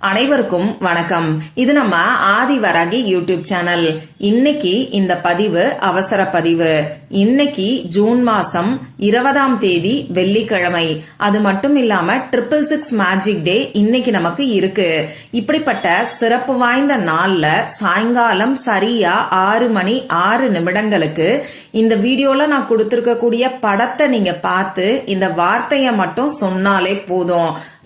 அனைவருக்கும் வணக்கம். இது நம்ம ஆதிவராகி யூடியூப் சேனல். இன்னைக்கு இந்த பதிவு அவசர பதிவு. இன்னைக்கு ஜூன் மாசம் இருபதாம் தேதி வெள்ளிக்கிழமை. அது மட்டும் இல்லாம ட்ரிபிள் சிக்ஸ் மேஜிக் டே இன்னைக்கு நமக்கு இருக்கு. இப்படிப்பட்ட சிறப்பு வாய்ந்த நாள்ல சாயங்காலம் சரியா ஆறு மணி ஆறு நிமிடங்களுக்கு இந்த வீடியோல நான் கொடுத்திருக்கக்கூடிய படத்தை நீங்க பார்த்து இந்த வார்த்தைய மட்டும் சொன்னாலே போதும்.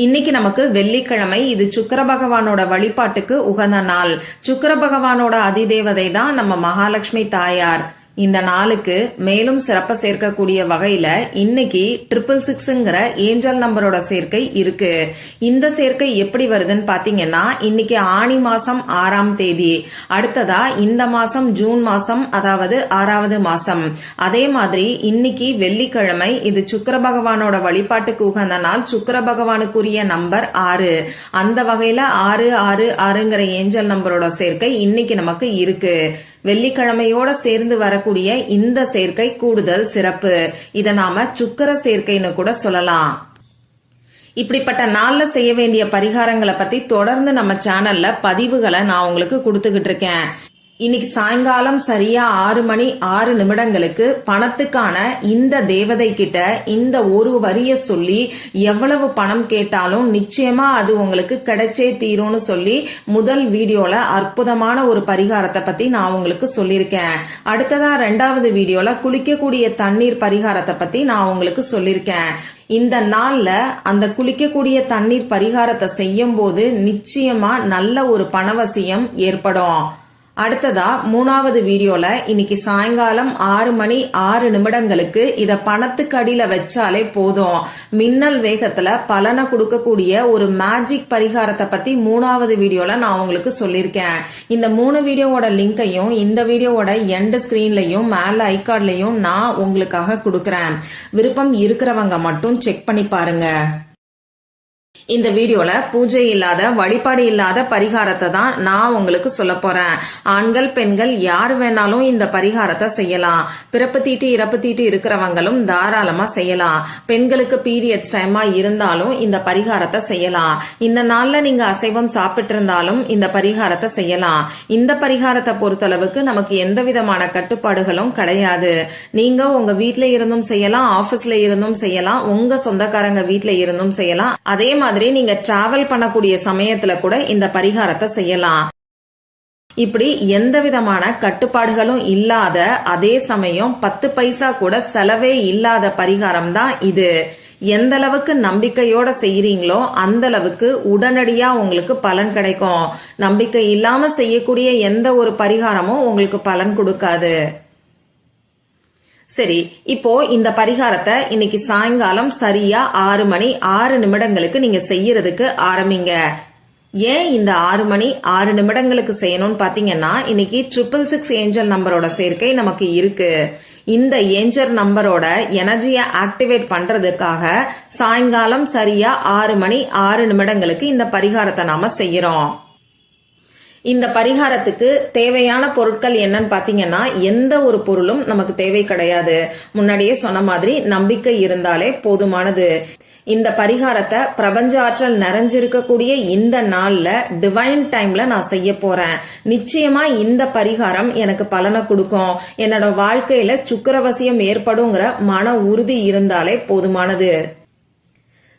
இன்னைக்கு நமக்கு வெள்ளிக்கிழமை. இது சுக்கர பகவானோட வழிபாட்டுக்கு உகந்த நாள். சுக்கர பகவானோட அதிதேவதை தான் நம்ம மகாலட்சுமி தாயார். இந்த நாளுக்கு மேலும் சிறப்ப சேர்க்கக்கூடிய வகையில இன்னைக்கு ட்ரிபிள் சிக்ஸ்ங்கிற ஏஞ்சல் நம்பரோட சேர்க்கை இருக்கு. இந்த சேர்க்கை எப்படி வருதுன்னு பாத்தீங்கன்னா இன்னைக்கு ஆணி மாசம் ஆறாம் தேதி. அடுத்ததா இந்த மாசம் ஜூன் மாசம் அதாவது ஆறாவது மாசம். அதே மாதிரி இன்னைக்கு வெள்ளிக்கிழமை இது சுக்கர பகவானோட வழிபாட்டுக்கு உகந்த நாள் சுக்கர பகவானுக்குரிய நம்பர் ஆறு. அந்த வகையில ஆறு ஆறு ஆறுங்கிற ஏஞ்சல் நம்பரோட சேர்க்கை இன்னைக்கு நமக்கு இருக்கு. வெள்ளிக்கிழமையோட சேர்ந்து வரக்கூடிய இந்த சேர்க்கை கூடுதல் சிறப்பு. இதை நாம சுக்கர சேர்க்கைன்னு கூட சொல்லலாம். இப்படிப்பட்ட நாள்ல செய்ய வேண்டிய பரிகாரங்களை பத்தி தொடர்ந்து நம்ம சேனல்ல பதிவுகளை நான் உங்களுக்கு கொடுத்துக்கிட்டு இருக்கேன். இன்னைக்கு சாயங்காலம் சரியா ஆறு மணி ஆறு நிமிடங்களுக்கு பணத்துக்கான இந்த தேவதை கிட்ட இந்த ஒரு வரிய சொல்லி எவ்வளவு பணம் கேட்டாலும் நிச்சயமா அது உங்களுக்கு கிடைச்சே தீரும்னு சொல்லி முதல் வீடியோல அற்புதமான ஒரு பரிகாரத்தை பத்தி நான் உங்களுக்கு சொல்லியிருக்கேன். அடுத்ததா ரெண்டாவது வீடியோல குளிக்கக்கூடிய தண்ணீர் பரிகாரத்தை பத்தி நான் உங்களுக்கு சொல்லியிருக்கேன். இந்த நாள்ல அந்த குளிக்கக்கூடிய தண்ணீர் பரிகாரத்தை செய்யும் போது நிச்சயமா நல்ல ஒரு பணவசியம் ஏற்படும். அடுத்ததா மூணாவது வீடியோல இன்னைக்கு சாயங்காலம் ஆறு மணி ஆறு நிமிடங்களுக்கு இத பணத்துக்கு அடியில வச்சாலே போதும். மின்னல் வேகத்துல பலனை கொடுக்கக்கூடிய ஒரு மேஜிக் பரிகாரத்தை பத்தி மூணாவது வீடியோல நான் உங்களுக்கு சொல்லியிருக்கேன். இந்த மூணு வீடியோவோட லிங்கையும் இந்த வீடியோவோட எண்ட் ஸ்கிரீன்லயும் மேல ஐகார்ட்லயும் நான் உங்களுக்காக கொடுக்கறேன். விருப்பம் இருக்கிறவங்க மட்டும் செக் பண்ணி பாருங்க. இந்த வீடியோல பூஜை இல்லாத வழிபாடு இல்லாத பரிகாரத்தை தான் நான் உங்களுக்கு சொல்ல போறேன். ஆண்கள் பெண்கள் யார் வேணாலும் இந்த பரிகாரத்தை செய்யலாம். பிறப்பு தீட்டு இறப்பு தீட்டு இருக்கிறவங்களும் தாராளமா செய்யலாம். பெண்களுக்கு பீரியட்ஸ் டைமா இருந்தாலும் இந்த பரிகாரத்தை செய்யலாம். இந்த நாள்ல நீங்க அசைவம் சாப்பிட்டு இருந்தாலும் இந்த பரிகாரத்தை செய்யலாம். இந்த பரிகாரத்தை பொறுத்தளவுக்கு நமக்கு எந்த விதமான கட்டுப்பாடுகளும் கிடையாது. நீங்க உங்க வீட்ல இருந்தும் செய்யலாம் ஆபீஸ்ல இருந்தும் செய்யலாம் உங்க சொந்தக்காரங்க வீட்ல இருந்தும் செய்யலாம். அதே மாதிரி மாதிரி நீங்க டிராவல் பண்ணக்கூடிய சமயத்துல கூட இந்த பரிகாரத்தை செய்யலாம். இப்படி எந்த விதமான கட்டுப்பாடுகளும் இல்லாத அதே சமயம் பத்து பைசா கூட செலவே இல்லாத பரிகாரம் தான் இது. எந்த அளவுக்கு நம்பிக்கையோட செய்யறீங்களோ அந்த அளவுக்கு உடனடியா உங்களுக்கு பலன் கிடைக்கும். நம்பிக்கை இல்லாம செய்யக்கூடிய எந்த ஒரு பரிகாரமும் உங்களுக்கு பலன் கொடுக்காது. சரி இப்போ இந்த பரிகாரத்தை இன்னைக்கு சாயங்காலம் சரியா ஆறு மணி ஆறு நிமிடங்களுக்கு நீங்க செய்யறதுக்கு ஆரம்பிங்க. ஏன் இந்த ஆறு மணி ஆறு நிமிடங்களுக்கு செய்யணும்னு பாத்தீங்கன்னா இன்னைக்கு ட்ரிபிள் சிக்ஸ் ஏஞ்சல் நம்பரோட சேர்க்கை நமக்கு இருக்கு. இந்த ஏஞ்சல் நம்பரோட எனர்ஜியை ஆக்டிவேட் பண்றதுக்காக சாயங்காலம் சரியா ஆறு மணி ஆறு நிமிடங்களுக்கு இந்த பரிகாரத்தை நாம செய்யறோம். இந்த பரிகாரத்துக்கு தேவையான பொருட்கள் என்னன்னு பாத்தீங்கன்னா எந்த ஒரு பொருளும் நமக்கு தேவை கிடையாது. முன்னாடியே சொன்ன மாதிரி நம்பிக்கை இருந்தாலே போதுமானது. இந்த பரிகாரத்தை பிரபஞ்ச ஆற்றல் நிறைஞ்சிருக்கக்கூடிய இந்த நாள்ல டிவைன் டைம்ல நான் செய்ய போறேன். நிச்சயமா இந்த பரிகாரம் எனக்கு பலனை கொடுக்கும். என்னோட வாழ்க்கையில சுக்கரவசியம் ஏற்படுங்கிற மன உறுதி இருந்தாலே போதுமானது.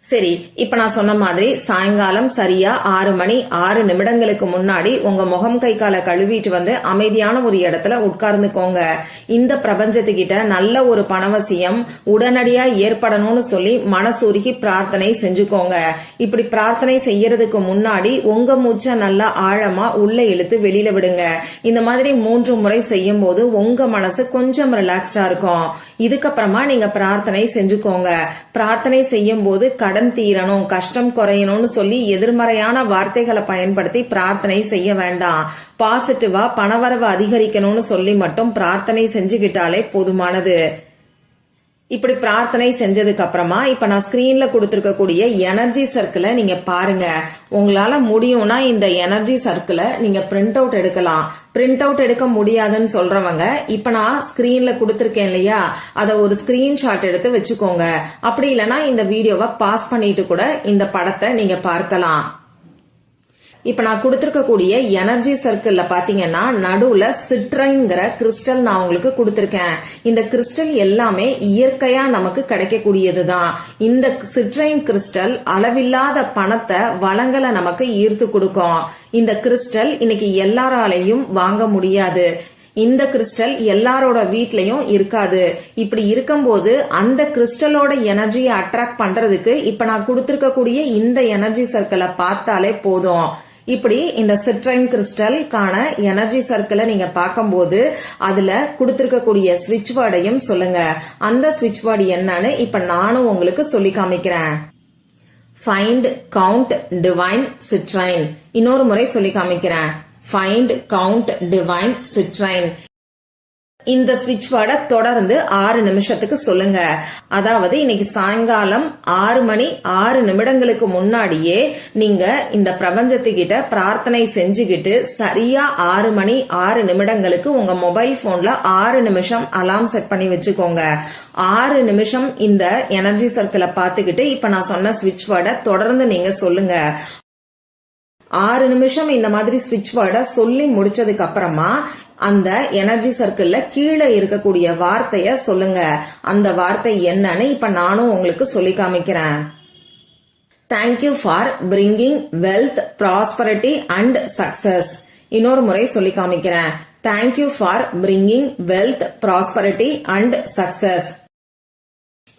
சரி இப்ப நான் சொன்ன மாதிரி சாயங்காலம் சரியா ஆறு மணி ஆறு நிமிடங்களுக்கு முன்னாடி உங்க முகம் கை காலை கழுவிட்டு வந்து அமைதியான ஒரு இடத்துல உட்கார்ந்துக்கோங்க. இந்த பிரபஞ்சத்துக்கிட்ட நல்ல ஒரு பணவசியம் உடனடியா ஏற்படணும்னு சொல்லி மனசுருகி பிரார்த்தனை செஞ்சுக்கோங்க. இப்படி பிரார்த்தனை செய்யறதுக்கு முன்னாடி உங்க மூச்சை நல்லா ஆழமா உள்ள இழுத்து வெளியில விடுங்க. இந்த மாதிரி மூன்று முறை செய்யும் போது உங்க மனசு கொஞ்சம் ரிலாக்ஸ்டா இருக்கும். இதுக்கப்புறமா நீங்க பிரார்த்தனை செஞ்சுக்கோங்க. பிரார்த்தனை செய்யும் போது கடன் தீரணும் கஷ்டம் குறையணும்னு சொல்லி எதிர்மறையான வார்த்தைகளை பயன்படுத்தி பிரார்த்தனை செய்ய வேண்டாம். பாசிட்டிவா பணவரவு அதிகரிக்கணும்னு சொல்லி மட்டும் பிரார்த்தனை செஞ்சுக்கிட்டாலே போதுமானது. இப்படி பிரார்த்தனை செஞ்சதுக்கு அப்புறமா இப்ப நான் ஸ்கிரீன்ல கொடுத்துருக்கக்கூடிய எனர்ஜி சர்க்கிளை நீங்க பாருங்க. உங்களால முடியும்னா இந்த எனர்ஜி சர்க்கிளை நீங்க பிரிண்ட் அவுட் எடுக்கலாம். பிரிண்ட் அவுட் எடுக்க முடியாதுன்னு சொல்றவங்க இப்ப நான் ஸ்கிரீன்ல கொடுத்துருக்கேன் இல்லையா? அதை ஒரு ஸ்கிரீன்ஷாட் எடுத்து வச்சுக்கோங்க. அப்படி இல்லைன்னா இந்த வீடியோவை பாஸ் பண்ணிட்டு கூட இந்த படத்தை நீங்க பார்க்கலாம். இப்ப நான் கொடுத்திருக்கக்கூடிய எனர்ஜி சர்க்கிள்ல பாத்தீங்கன்னா நடுவுல சிட்ரங்கிற கிறிஸ்டல் நான் உங்களுக்கு கொடுத்திருக்கேன். இந்த கிறிஸ்டல் எல்லாமே இயற்கையா நமக்கு கிடைக்கக்கூடியதுதான். இந்த சிட்ரைன் கிறிஸ்டல் அளவில்லாத பணத்தை வளங்களை நமக்கு ஈர்த்து கொடுக்கும். இந்த கிறிஸ்டல் இன்னைக்கு எல்லாராலையும் வாங்க முடியாது. இந்த கிறிஸ்டல் எல்லாரோட வீட்லயும் இருக்காது. இப்படி இருக்கும்போது அந்த கிறிஸ்டலோட எனர்ஜியை அட்ராக்ட் பண்றதுக்கு இப்ப நான் கொடுத்திருக்கக்கூடிய இந்த எனர்ஜி சர்க்கிளை பார்த்தாலே போதும். இப்படி இந்த சிட்ரைன் கிறிஸ்டல்கான எனர்ஜி சர்க்கிளை நீங்க பார்க்கும்போது அதுல கொடுத்திருக்கக்கூடிய ஸ்விட்ச் வேர்டையும் சொல்லுங்க. அந்த ஸ்விட்ச் வேர்டு என்னன்னு இப்ப நானும் உங்களுக்கு சொல்லி காமிக்கிறேன். ஃபைண்ட் கவுண்ட் டிவைன் சிட்ரைன் இன்னொரு முறை சொல்லி காமிக்கிறேன். ஃபைண்ட் கவுண்ட் டிவைன் சிட்ரைன் இந்த ஸ்விட்ச் வேர்டை தொடர்ந்து ஆறு நிமிஷத்துக்கு சொல்லுங்க. அதாவது இன்னைக்கு சாயங்காலம் ஆறு மணி ஆறு நிமிடங்களுக்கு முன்னாடியே நீங்க இந்த பிரபஞ்சத்துக்கிட்ட பிரார்த்தனை செஞ்சுக்கிட்டு சரியா ஆறு மணி ஆறு நிமிடங்களுக்கு உங்க மொபைல் போன்ல ஆறு நிமிஷம் அலாம் செட் பண்ணி வச்சுக்கோங்க. ஆறு நிமிஷம் இந்த எனர்ஜி சர்க்கிளை பார்த்துக்கிட்டு இப்ப நான் சொன்ன ஸ்விட்ச் வேர்டை தொடர்ந்து நீங்க சொல்லுங்க. ஆறு நிமிஷம் இந்த மாதிரி ஸ்விட்ச் வேர்டை சொல்லி முடிச்சதுக்கு அப்புறமா அந்த எனர்ஜி சர்க்கிள்ல கீழே இருக்கக்கூடிய வார்த்தைய சொல்லுங்க. அந்த வார்த்தை என்னன்னு இப்ப நானும் உங்களுக்கு சொல்லி காமிக்கிறேன். Thank you for bringing wealth prosperity and success இன்னொரு முறை சொல்லி காமிக்கிறேன். Thank you for bringing wealth prosperity and success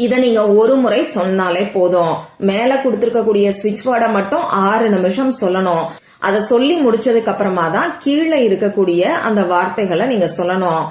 இதை நீங்க ஒரு முறை சொன்னாலே போதும். மேல கொடுத்துருக்கக்கூடிய ஸ்விட்ச் வேர்டை மட்டும் ஆறு நிமிஷம் சொல்லணும். அதை சொல்லி முடிச்சதுக்கு அப்புறமா தான் கீழே இருக்கக்கூடிய அந்த வார்த்தைகளை நீங்க சொல்லணும்.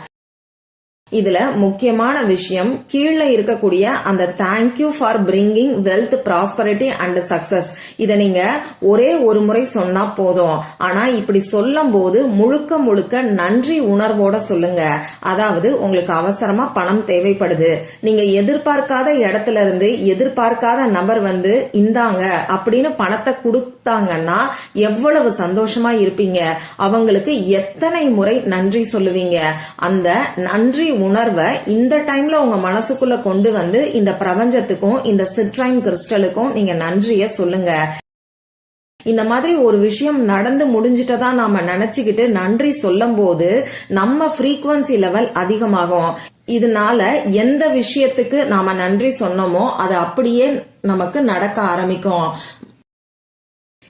இதுல முக்கியமான விஷயம் கீழே இருக்கக்கூடிய அந்த thank you for bringing wealth prosperity and success இதை நீங்க ஒரே ஒரு முறை சொன்னா போதும். ஆனா இப்படி சொல்லும் போது முழுக்க முழுக்க நன்றி உணர்வோட சொல்லுங்க. அதாவது உங்களுக்கு அவசரமா பணம் தேவைப்படுது. நீங்க எதிர்பார்க்காத இடத்துல இருந்து எதிர்பார்க்காத நபர் வந்து இந்தாங்க அப்படின்னு பணத்தை கொடுத்தாங்கன்னா எவ்வளவு சந்தோஷமா இருப்பீங்க? அவங்களுக்கு எத்தனை முறை நன்றி சொல்லுவீங்க? அந்த நன்றி உணர்வை இந்த டைம்ல உங்க மனசுக்குள்ள கொண்டு வந்து இந்த பிரபஞ்சத்துக்கும் இந்த சிட்ரைன் கிறிஸ்டலுக்கும் நீங்க நன்றிய சொல்லுங்க. இந்த மாதிரி ஒரு விஷயம் நடந்து முடிஞ்சிட்டதா நாம நினைச்சுக்கிட்டு நன்றி சொல்லும் போது நம்ம ஃப்ரீக்குவன்சி லெவல் அதிகமாகும். இதனால எந்த விஷயத்துக்கு நாம நன்றி சொன்னோமோ அது அப்படியே நமக்கு நடக்க ஆரம்பிக்கும்.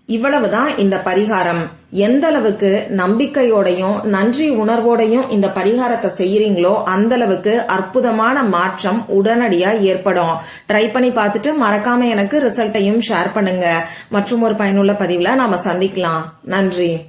இவ்வளவுதான் இந்த பரிகாரம். எந்த அளவுக்கு நம்பிக்கையோடையும் நன்றி உணர்வோடையும் இந்த பரிகாரத்தை செய்யறீங்களோ அந்த அளவுக்கு அற்புதமான மாற்றம் உடனடியா ஏற்படும். ட்ரை பண்ணி பார்த்துட்டு மறக்காம எனக்கு ரிசல்ட்டையும் ஷேர் பண்ணுங்க. மற்றும் ஒரு பயனுள்ள பதிவுல நாம சந்திக்கலாம். நன்றி.